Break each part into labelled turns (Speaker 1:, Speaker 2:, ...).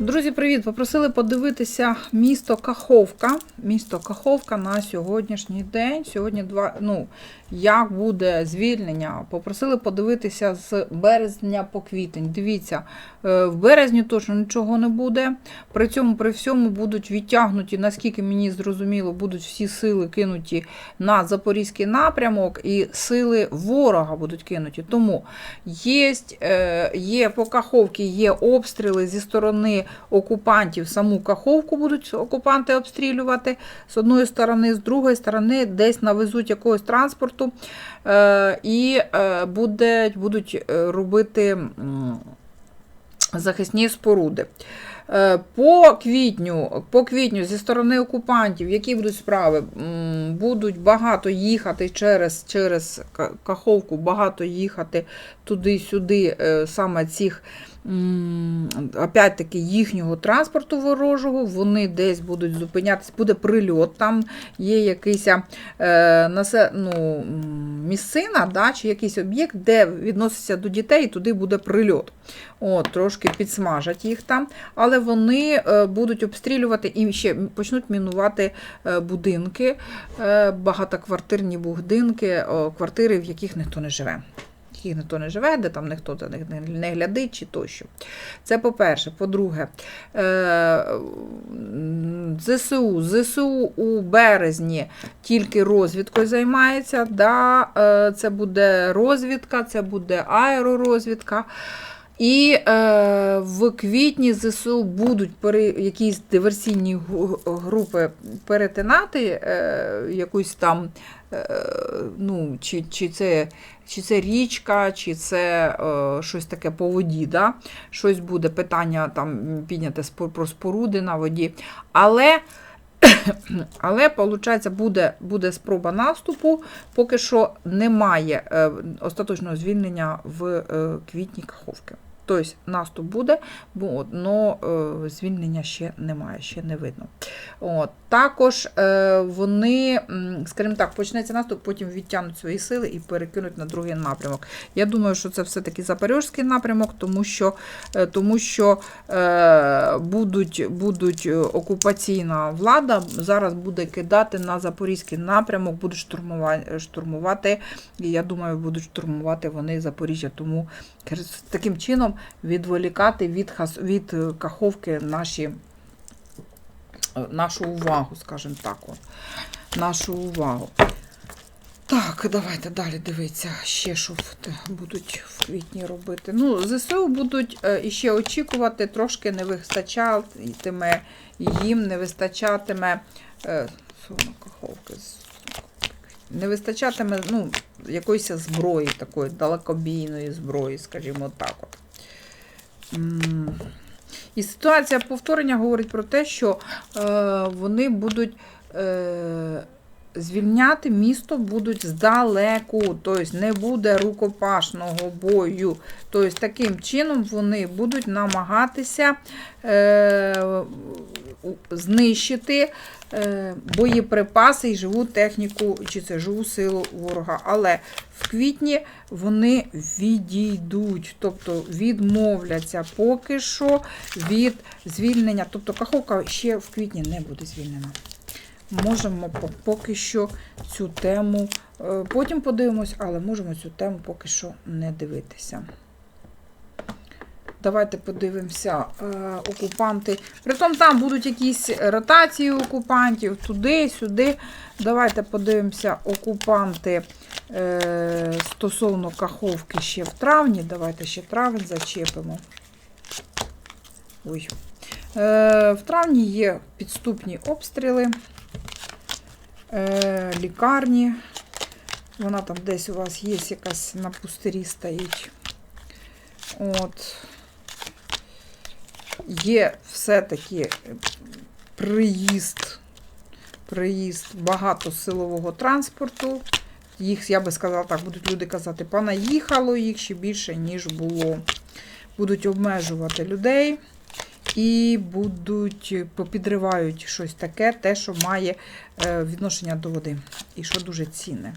Speaker 1: Друзі, привіт! Попросили подивитися місто Каховка. Місто Каховка на сьогоднішній день. Сьогодні два. Ну, як буде звільнення? Попросили подивитися з березня по квітень. Дивіться, е, в березні точно нічого не буде. При цьому при всьому будуть відтягнуті, наскільки мені зрозуміло, будуть всі сили кинуті на запорізький напрямок, і сили ворога будуть кинуті. Тому є, є по Каховці є обстріли зі сторони окупантів. Саму Каховку будуть окупанти обстрілювати з одної сторони, з другої сторони, десь навезуть якогось транспорту е, і буде, будуть е, робити захисні споруди. Е, По квітню, по квітню зі сторони окупантів, які будуть справи, будуть багато їхати через, через Каховку, багато їхати туди-сюди, саме цих. Опять-таки їхнього транспорту ворожого, вони десь будуть зупинятися, буде прильот, там є якийсь е, насе, ну, місцина, да, чи якийсь об'єкт, де відноситься до дітей, і туди буде прильот. От, трошки підсмажать їх там, але вони е, будуть обстрілювати і ще почнуть мінувати е, будинки, е, багатоквартирні будинки, квартири, в яких ніхто не живе. Яких ніхто не живе, де там ніхто за них не- не глядить чи тощо. Це по-перше. По-друге, е, ЗСУ. ЗСУ у березні тільки розвідкою займається. Да? е, Це буде розвідка, це буде аеророзвідка. І е, в квітні ЗСУ будуть пере, якісь диверсійні групи перетинати е, якусь там, е, ну, чи, чи, це, чи це річка, чи це е, щось таке по воді. Да? Щось буде питання там підняте про споруди на воді. Але але, виходить, буде, буде спроба наступу. Поки що немає е, остаточного звільнення в е, квітні Каховки. Тобто наступ буде, але звільнення ще немає, ще не видно. От. Також е, вони, скажімо так, почнеться наступ, потім відтягнуть свої сили і перекинуть на другий напрямок. Я думаю, що це все-таки Запорізький напрямок, тому що, е, тому що е, будуть, будуть окупаційна влада зараз буде кидати на Запорізький напрямок, будуть штурмувати, штурмувати. І я думаю, будуть штурмувати вони Запоріжжя. Тому таким чином відволікати від, хас- від е, Каховки наші, е, нашу увагу, скажімо так. От. Нашу увагу. Так, давайте далі дивитися, ще що будуть в квітні робити. Ну, ЗСУ будуть е, іще очікувати, трошки не вистачатиме їм, не вистачатиме е, каховки, не вистачатиме ну, якоїсь зброї, такої далекобійної зброї, скажімо так. От. І ситуація повторення говорить про те, що е, вони будуть. Е, звільняти місто будуть здалеку, тобто не буде рукопашного бою. Тобто таким чином вони будуть намагатися е, знищити е, боєприпаси і живу техніку, чи це живу силу ворога. Але в квітні вони відійдуть, тобто відмовляться поки що від звільнення. Тобто Каховка ще в квітні не буде звільнена можемо поки що цю тему, е, потім подивимось, але можемо цю тему поки що не дивитися. Давайте подивимося, е, окупанти. Притом там будуть якісь ротації окупантів, туди, сюди. Давайте подивимося, окупанти е, стосовно Каховки ще в травні. Давайте ще травень зачепимо. Ой. Е, в травні є підступні обстріли лікарні. Вона там десь у вас є якась на пустирі стоїть. От. Є все-таки приїзд, приїзд багато силового транспорту. Їх, я би сказала так, будуть люди казати, понаїхало їх ще більше, ніж було. Будуть обмежувати людей і будуть попідривають щось таке, те, що має е, відношення до води і що дуже цінне.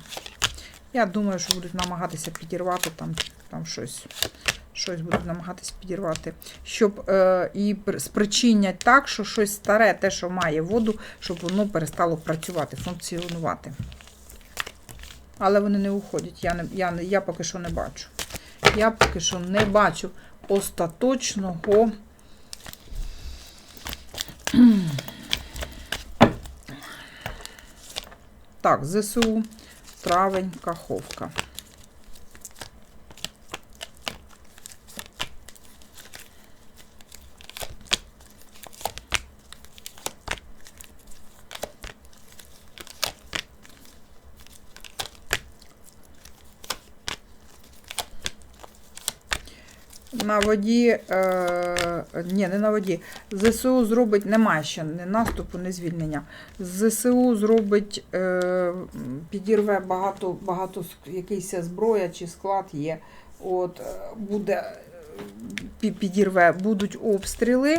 Speaker 1: Я думаю, що будуть намагатися підірвати там, там щось, щось будуть намагатись підірвати, щоб е, і спричинять так, що щось старе, те, що має воду, щоб воно перестало працювати, функціонувати. Але вони не уходять. Я, не, я, я поки що не бачу. Я поки що не бачу остаточного. Так, ЗСУ, травень, Каховка. На воді, е, ні, не на воді. ЗСУ зробить, немає ще ні наступу, ні звільнення. Зсу зробить, е, підірве багато, багато якийсь зброя чи склад є. От, е, буде, е, підірве, будуть обстріли.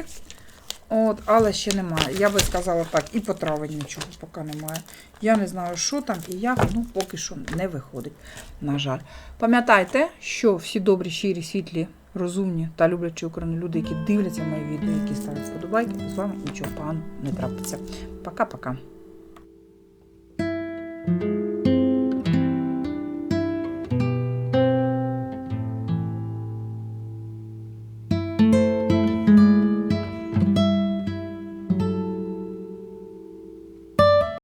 Speaker 1: От, але ще немає. Я би сказала так, і по травень нічого поки немає. Я не знаю, що там і як, ну поки що не виходить, на жаль. Пам'ятайте, що всі добрі, щирі, світлі, розумні та люблячі Україну люди, які дивляться мої відео, які ставлять вподобайки, з вами нічого поганого не трапиться. Пока-пока.